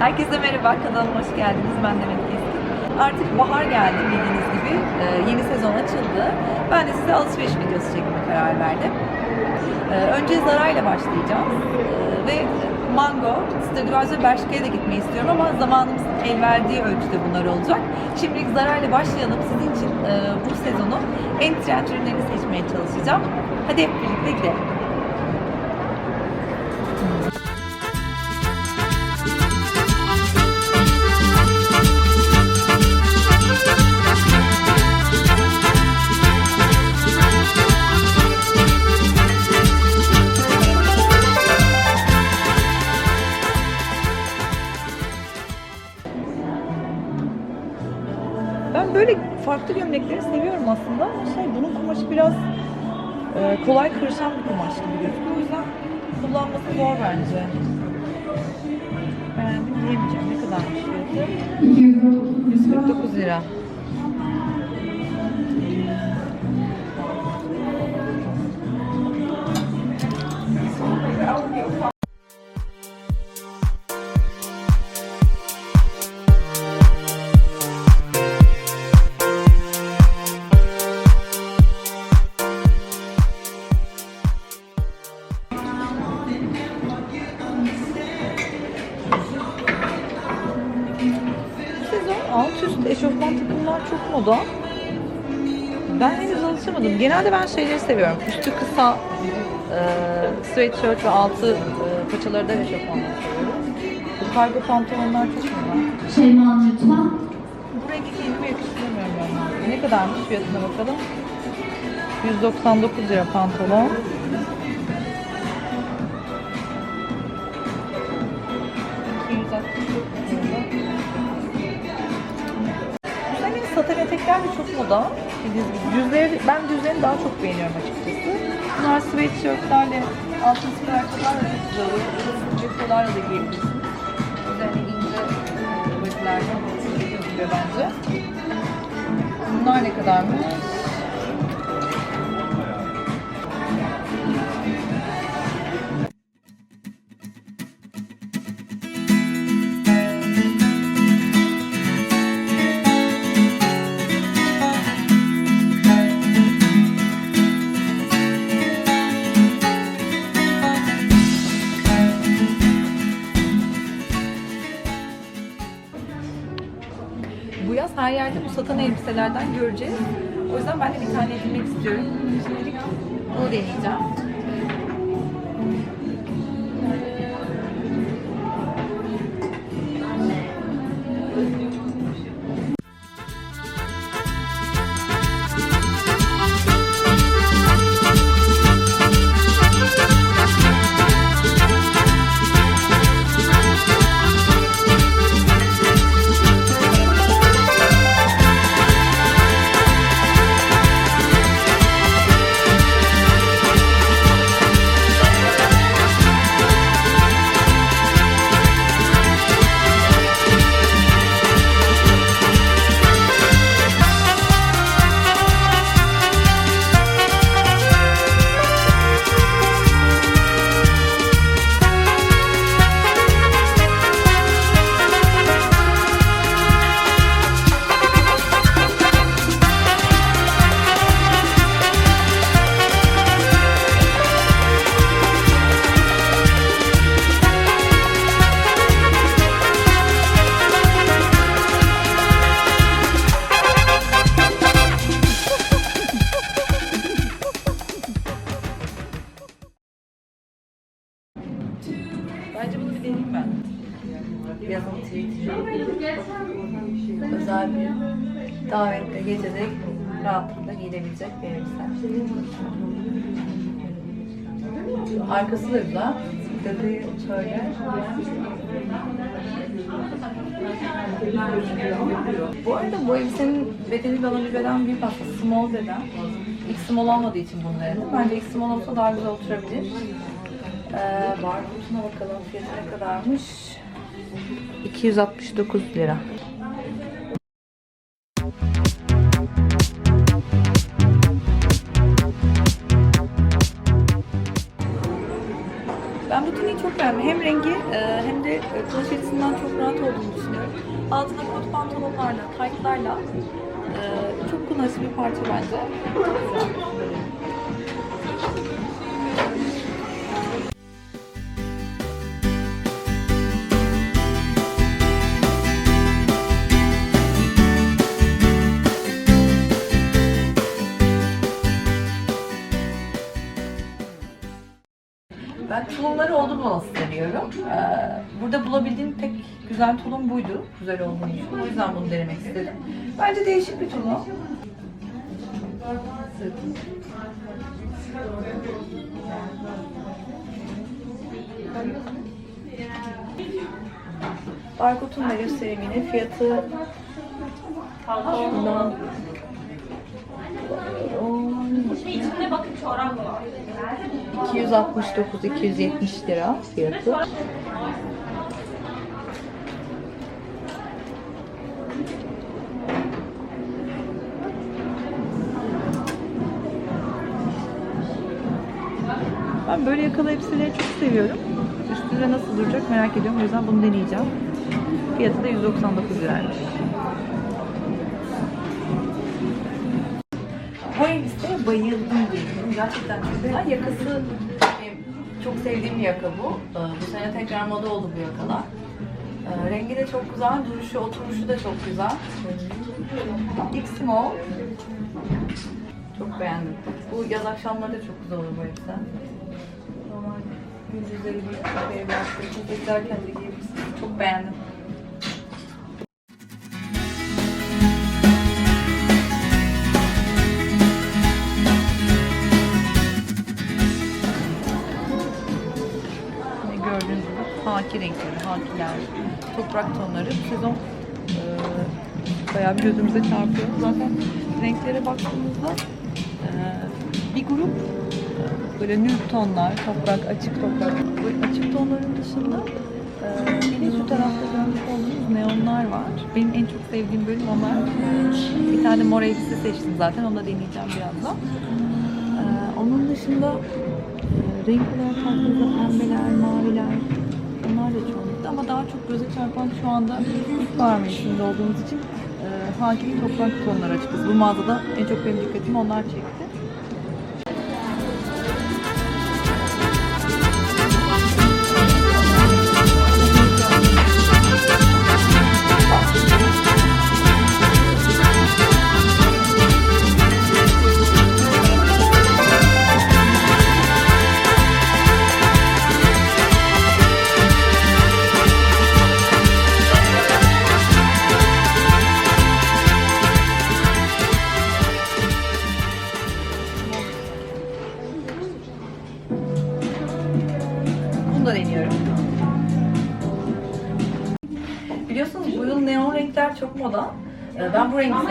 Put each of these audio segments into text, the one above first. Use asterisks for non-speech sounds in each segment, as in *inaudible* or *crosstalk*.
Herkese merhaba, kanalıma hoş geldiniz. Ben Demet Keskin. Artık bahar geldi bildiğiniz gibi. Ee, yeni sezon açıldı. Ben de size alışveriş videosu çekmeye karar verdim. Ee, önce Zara ile başlayacağız. Ee, ve Mango, Stradivarius ve Bershka'ya da gitmeyi istiyorum ama zamanımızın el verdiği ölçüde bunlar olacak. Şimdilik Zara ile başlayalım. Sizin için e, bu sezonu en trend ürünlerini seçmeye çalışacağım. Hadi hep birlikte gidelim. Ben böyle farklı gömlekleri seviyorum aslında ama şey bunun kumaşı biraz e, kolay kırışan bir kumaş gibi gözüküyor. O yüzden kullanması zor bence. Beğendim diyemeyeceğim. Ne kadarmış fiyatı? 149 lira. Moda. Ben henüz alışamadım. Genelde ben şeyleri seviyorum. Üstü kısa e, sweatshirt ve altı e, paçaları da eşofmanlar seviyorum. Bu kargo pantolonlar çok moda. Şeyma lütfen. Bu rengi kendime yakıştıramıyorum ben. Ne kadarmış fiyatına bakalım. 199 lira pantolon. Bu sene saten etekler de çok moda. Düzleri, ben düzlerini daha çok beğeniyorum açıkçası. Bunlar sweatshirtlerle altın sıkı ayakkabılarla çok güzel oluyor. Cesolarla da giyebilirsiniz. Üzerine ince gözüküyor bence. Bunlar ne kadarmış? Her yerde bu satan elbiselerden göreceğiz. O yüzden ben de bir tane edinmek istiyorum. Şimdilik bunu deneyeceğim. Davette, gecede rahatlıkla giyilebilecek bir elbise. Arkası da güzel. Detayı şöyle. Bu arada bu elbisenin bedeni bana bir beden büyük aslında. Small beden. X small olmadığı için bunu denedim. Bence X small olsa daha güzel oturabilir. Ee, barbutuna bakalım fiyatı ne kadarmış? 269 lira. Rengi e, hem de e, kumaş açısından çok rahat olduğunu düşünüyorum. Altına kot pantolonlarla, taytlarla e, çok kullanışlı bir parça bence. Çok güzel. Ben tulumları oldum olası seviyorum. Ee, burada bulabildiğim tek güzel tulum buydu. Güzel olduğunu düşünüyorum. O yüzden bunu denemek istedim. Bence değişik bir tulum. Barkod'un da göstereyim yine. Fiyatı şundan İçinde bakın çorap var. 269-270 lira fiyatı. Ben böyle yakalı elbiseleri çok seviyorum. Üstünde nasıl duracak merak ediyorum. O yüzden bunu deneyeceğim. Fiyatı da 199 liraymış. Bu elbiseye bayıldım diyebilirim. Gerçekten güzel. Yakası benim çok sevdiğim bir yaka bu. Ee, Bu sene tekrar moda oldu bu yakalar. Ee, Rengi de çok güzel, duruşu, oturuşu da çok güzel. X small. Çok beğendim. Bu yaz akşamları da çok güzel olur bu elbise. Normal gündüzleri kafeye bıraktım. Çok gezerken de giyebilirsiniz. Çok beğendim. Gibi haki renkleri, hakiler, toprak tonları bu sezon e, bayağı bir gözümüze çarpıyor. Zaten renklere baktığımızda e, bir grup e, böyle nür tonlar, toprak, açık toprak. Bu açık tonların dışında bir de şu tarafta görmüş olduğunuz neonlar var. Benim en çok sevdiğim bölüm onlar. E, bir tane mor elbise seçtim zaten, onu da deneyeceğim birazdan. E, onun dışında e, renk olarak baktığınızda pembeler, maviler da çoğunlukta ama daha çok göze çarpan şu anda ilkbahar mevsiminde olduğumuz için e, hakim toprak tonları açıkçası. Bu mağazada en çok benim dikkatimi onlar çekti.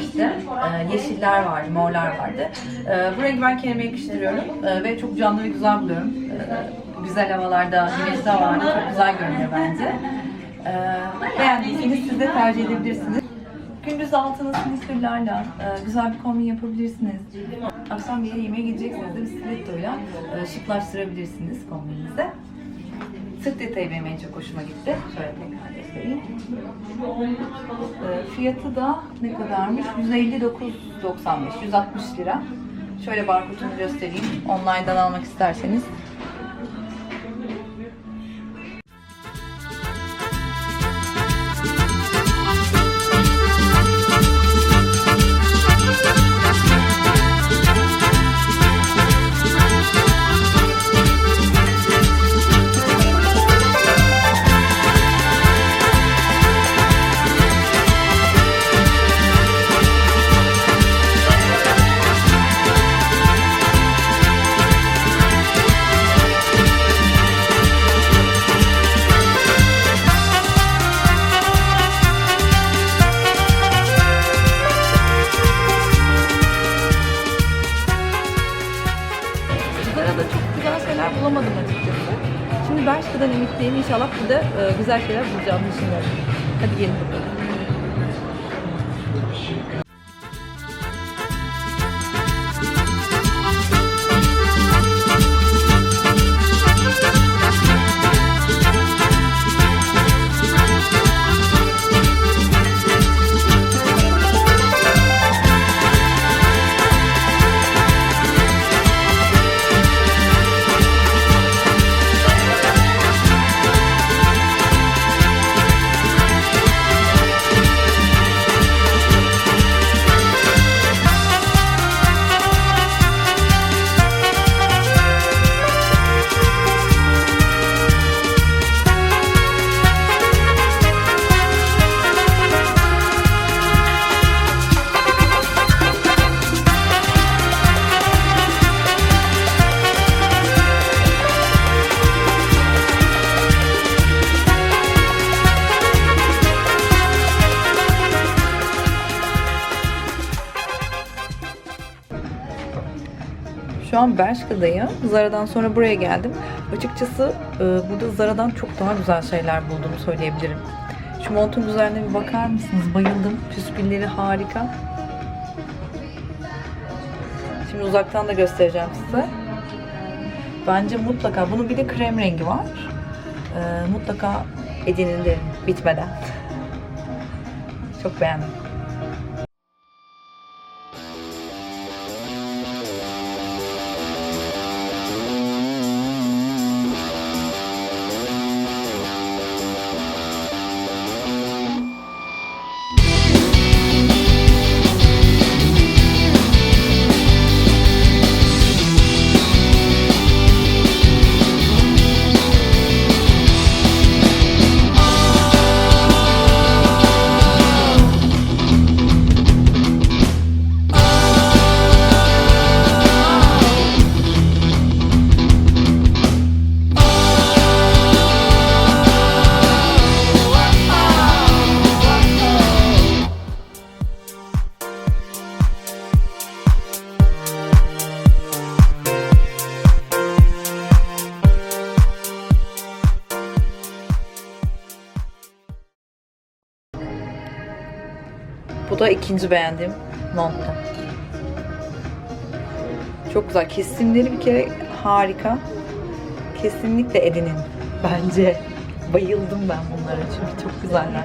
Seçtim. Ee, Yeşiller vardı, morlar vardı. Ee, Bu rengi ben kendime yakıştırıyorum Ee, ve çok canlı ve güzel buluyorum. Güzel havalarda, güneşli havalarda çok güzel görünüyor bence. Ee, Beğendiyseniz siz de tercih edebilirsiniz. Gündüz altına sneakerlarla e, güzel bir kombin yapabilirsiniz. Akşam bir yere yemeğe gidecekseniz de bir stilettoyla e, şıklaştırabilirsiniz kombininizi. Sırt detayı benim en çok hoşuma gitti. Şöyle tekrar göstereyim. E, fiyatı da ne kadarmış? 159.95, 160 lira. Şöyle barkodunu göstereyim. Online'dan almak isterseniz. İnşallah burada e, güzel şeyler bulacağımı düşünüyorum. Hadi gelin bakalım. An Bershka'dayım. Zara'dan sonra buraya geldim. Açıkçası e, burada Zara'dan çok daha güzel şeyler bulduğumu söyleyebilirim. Şu montun güzelliğine bir bakar mısınız? Bayıldım. Püskülleri harika. Şimdi uzaktan da göstereceğim size. Bence mutlaka, bunun bir de krem rengi var. E, mutlaka edinin derim bitmeden. Çok beğendim. Da ikinci beğendiğim montta. Çok güzel. Kesimleri bir kere harika. Kesinlikle edinin. Bence. Bayıldım ben bunlara çünkü çok güzeller.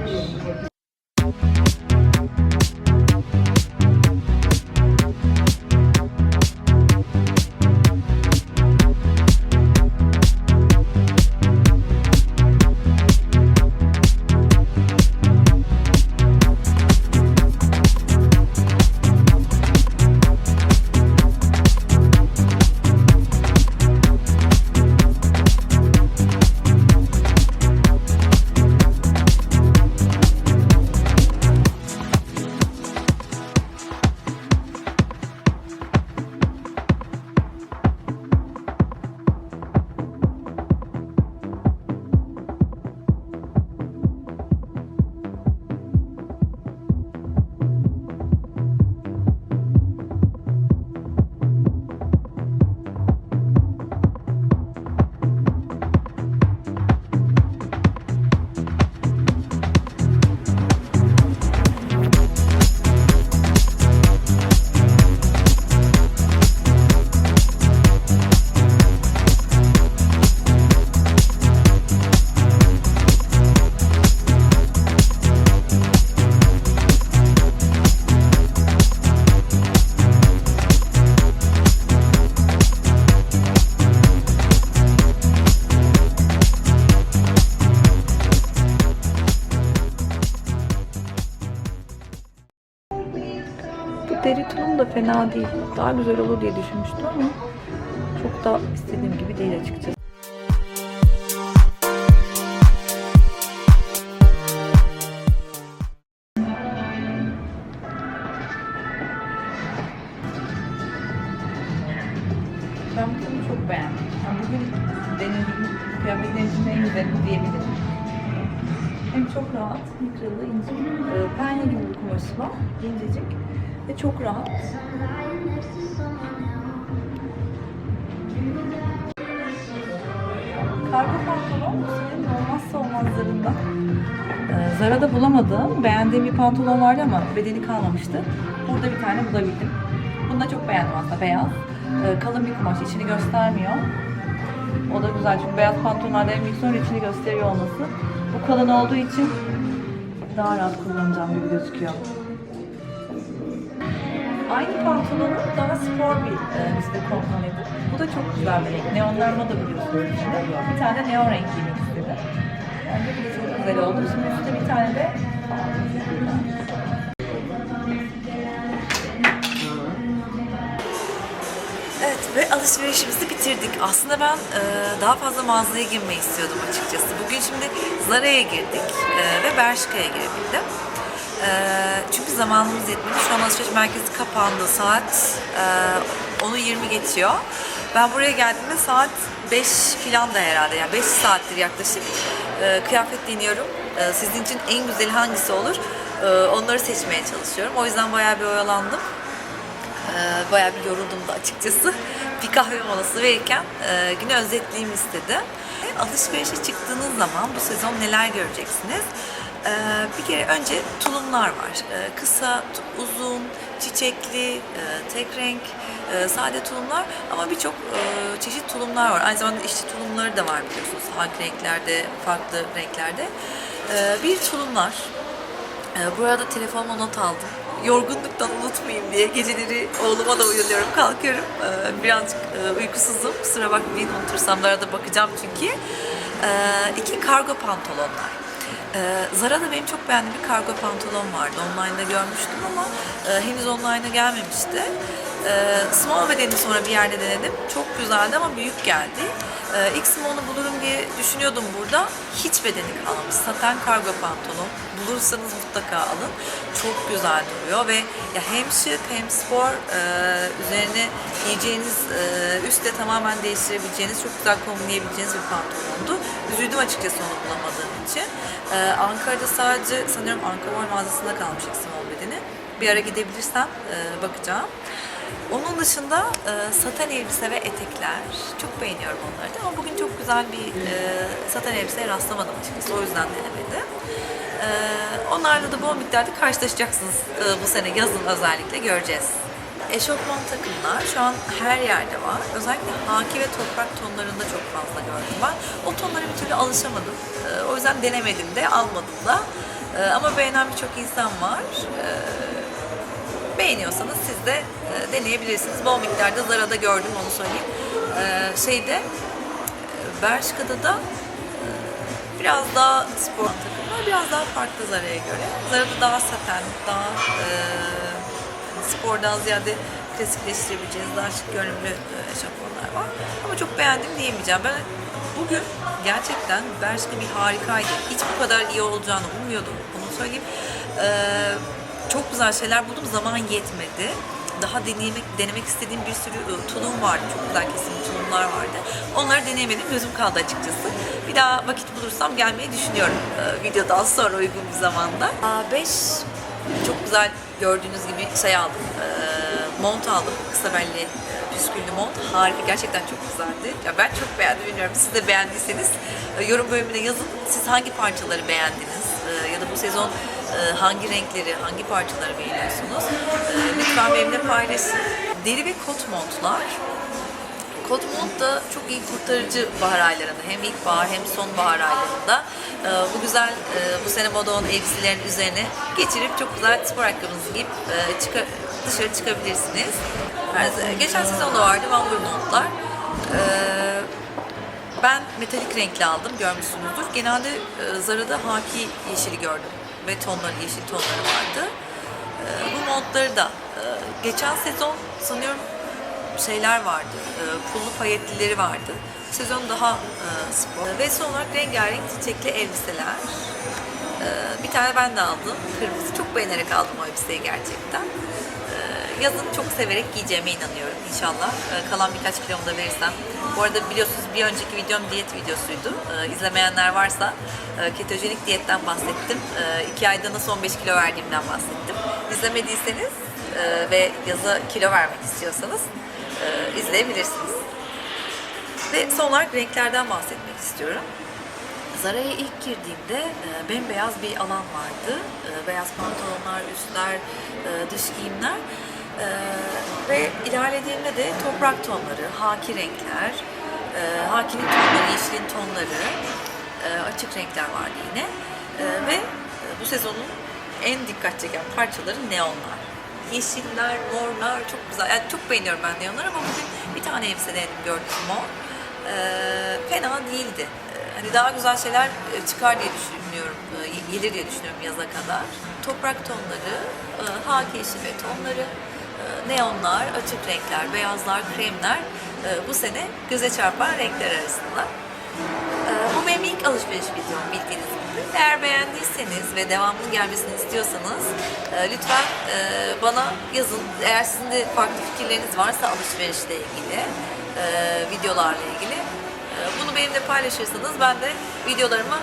Deri tulum da fena değil. Daha güzel olur diye düşünmüştüm ama çok da istediğim gibi değil açıkçası. Ben bu tulumu çok beğendim. Bugün denediğim kıyafetlerin en güzeli diyebilirim. Hem çok rahat, mikralı, ince, e, penye gibi bir kumaşı var, incecik ve çok rahat. Kargo pantolon senin olmazsa olmazlarından. Ee, Zara'da bulamadığım, beğendiğim bir pantolon vardı ama bedeni kalmamıştı. Burada bir tane bulabildim. Bunu da çok beğendim aslında, beyaz. Ee, kalın bir kumaş, içini göstermiyor. O da güzel çünkü beyaz pantolonlarda en büyük sorun içini gösteriyor olması. Bu kalın olduğu için daha rahat kullanacağım gibi gözüküyor. Aynı pantolonun daha spor bir e, bizde komponenti. Bu da çok güzel bir renk. Neonlar moda biliyorsunuz içinde. Bir tane neon renk giymek istedim. Bence bu da çok güzel oldu. Şimdi üstte bir tane de Evet ve alışverişimizi bitirdik. Aslında ben e, daha fazla mağazaya girmeyi istiyordum açıkçası. Bugün şimdi Zara'ya girdik e, ve Bershka'ya girebildim. E, çünkü zamanımız yetmedi. Şu an alışveriş merkezi kapandı. Saat e, 10'u 20 geçiyor. Ben buraya geldiğimde saat 5 filan da herhalde. Yani 5 saattir yaklaşık e, kıyafet deniyorum. E, sizin için en güzeli hangisi olur? E, onları seçmeye çalışıyorum. O yüzden bayağı bir oyalandım. Ee, bayağı bir yoruldum da açıkçası. *laughs* bir kahve molası verirken e, günü özetleyeyim istedim. Alışverişe çıktığınız zaman bu sezon neler göreceksiniz? E, bir kere önce tulumlar var. E, kısa, uzun, çiçekli, e, tek renk, e, sade tulumlar ama birçok e, çeşit tulumlar var. Aynı zamanda işçi tulumları da var biliyorsunuz. Farklı renklerde, farklı renklerde. E, bir tulumlar. Ee, Bu arada telefonuma not aldım. Yorgunluktan unutmayayım diye geceleri oğluma da uyanıyorum, kalkıyorum. Ee, Birazcık e, uykusuzum. Kusura bakmayın unutursam da arada bakacağım çünkü. Ee, iki kargo pantolonlar. Ee, Zara'da benim çok beğendiğim bir kargo pantolon vardı. Online'da görmüştüm ama e, henüz online'a gelmemişti. Ee, small bedeni sonra bir yerde denedim. Çok güzeldi ama büyük geldi. Ee, ilk small'unu bulurum diye düşünüyordum burada. Hiç bedeni kalmamış. Saten kargo pantolon. Bulursanız mutlaka alın. Çok güzel duruyor ve ya hem şık hem spor e, üzerine giyeceğiniz e, üstle tamamen değiştirebileceğiniz, çok güzel kombinleyebileceğiniz bir pantolondu. Üzüldüm açıkçası onu bulamadığım için. Ee, Ankara'da sadece sanıyorum Ankara Boy mağazasında kalmış small bedeni. Bir ara gidebilirsem e, bakacağım. Onun dışında e, saten elbise ve etekler. Çok beğeniyorum onları da ama bugün çok güzel bir e, saten elbiseye rastlamadım açıkçası. O yüzden denemedim. E, onlarla da bol miktarda karşılaşacaksınız e, bu sene yazın özellikle göreceğiz. Eşofman takımlar şu an her yerde var. Özellikle haki ve toprak tonlarında çok fazla gördüm ben. O tonlara bir türlü alışamadım. E, o yüzden denemedim de, almadım da. E, ama beğenen birçok insan var. E, beğeniyorsanız siz de e, deneyebilirsiniz. Bol miktarda Zara'da gördüm onu söyleyeyim. E, şeyde e, Bershka'da da biraz daha spor takımlar biraz daha farklı Zara'ya göre. Zara'da daha saten, daha e, spordan ziyade klasikleştirebileceğiniz daha şık görünümlü eşofmanlar var. Ama çok beğendim diyemeyeceğim. Ben bugün gerçekten Bershka bir harikaydı. Hiç bu kadar iyi olacağını ummuyordum. Bunu söyleyeyim. E, çok güzel şeyler buldum. Zaman yetmedi. Daha denemek, denemek istediğim bir sürü e, tulum vardı. Çok güzel kesim tulumlar vardı. Onları deneyemedim. Gözüm kaldı açıkçası. Bir daha vakit bulursam gelmeyi düşünüyorum. E, videodan sonra uygun bir zamanda. 5 çok güzel gördüğünüz gibi şey aldım. Mont aldım. Kısa belli e, püsküllü mont. Harika. Gerçekten çok güzeldi. Ya ben çok beğendim. Bilmiyorum siz de beğendiyseniz yorum bölümüne yazın. Siz hangi parçaları beğendiniz? Ya da bu sezon hangi renkleri, hangi parçaları beğeniyorsunuz? E, lütfen benimle paylaşın. Deri ve kot montlar. Kot mont da çok iyi kurtarıcı bahar aylarında. Hem ilkbahar hem sonbahar aylarında. E, bu güzel, e, bu sene moda olan elbiselerin üzerine geçirip çok güzel spor ayakkabınızı giyip e, dışarı çıkabilirsiniz. Geçen sezon da vardı Vambur montlar. Ben metalik renkli aldım, görmüşsünüzdür. Genelde e, Zara'da haki yeşili gördüm ve tonları, yeşil tonları vardı. E, bu montları da e, geçen sezon sanıyorum şeyler vardı, e, pullu payetlileri vardı. Sezon daha e, spor. Ve son olarak rengarenk çiçekli elbiseler. E, bir tane ben de aldım, kırmızı. Çok beğenerek aldım o elbiseyi gerçekten. Ee, yazın çok severek giyeceğime inanıyorum inşallah. Ee, kalan birkaç kilomu da verirsem. Bu arada biliyorsunuz bir önceki videom diyet videosuydu. Ee, izlemeyenler varsa e, ketojenik diyetten bahsettim. Ee, iki ayda nasıl 15 kilo verdiğimden bahsettim. İzlemediyseniz e, ve yaza kilo vermek istiyorsanız e, izleyebilirsiniz. Ve son olarak renklerden bahsetmek istiyorum. Zara'ya ilk girdiğimde e, bembeyaz bir alan vardı. E, beyaz pantolonlar, üstler, e, dış giyimler. E, ve ilerlediğimde de toprak tonları, haki renkler, e, hakinin tonları, yeşilin tonları, e, açık renkler vardı yine. E, ve e, bu sezonun en dikkat çeken parçaları neonlar. Yeşiller, morlar çok güzel. Yani çok beğeniyorum ben neonları ama bugün bir tane elbise denedim gördüm mor. E, fena değildi. E, Hani daha güzel şeyler e, çıkar diye düşünüyorum, gelir diye düşünüyorum yaza kadar. Toprak tonları, haki yeşil ve tonları, neonlar, açık renkler, beyazlar, kremler e, bu sene göze çarpan renkler arasında. E, Bu benim ilk alışveriş videom bildiğiniz gibi. Eğer beğendiyseniz ve devamının gelmesini istiyorsanız e, lütfen e, bana yazın. Eğer sizin de farklı fikirleriniz varsa alışverişle ilgili, videolarla ilgili bunu benimle paylaşırsanız ben de videolarımı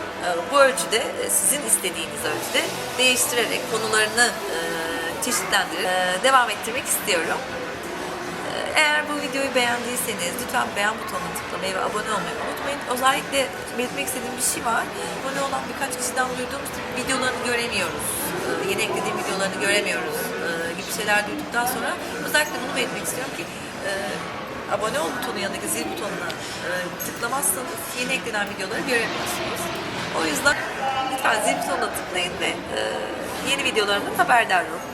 bu ölçüde, sizin istediğiniz ölçüde değiştirerek konularını çeşitlendirip e, devam ettirmek istiyorum. E, Eğer bu videoyu beğendiyseniz lütfen beğen butonuna tıklamayı ve abone olmayı unutmayın. Özellikle belirtmek istediğim bir şey var. Abone olan birkaç kişiden duyduğumuz videolarını göremiyoruz. Ee, yeni eklediğim videolarını göremiyoruz gibi şeyler duyduktan sonra özellikle bunu belirtmek istiyorum ki e, abone ol butonu yanındaki zil butonuna e, tıklamazsanız yeni eklenen videoları göremiyorsunuz. O yüzden lütfen zil butonuna tıklayın ve e, yeni videolarımdan haberdar olun.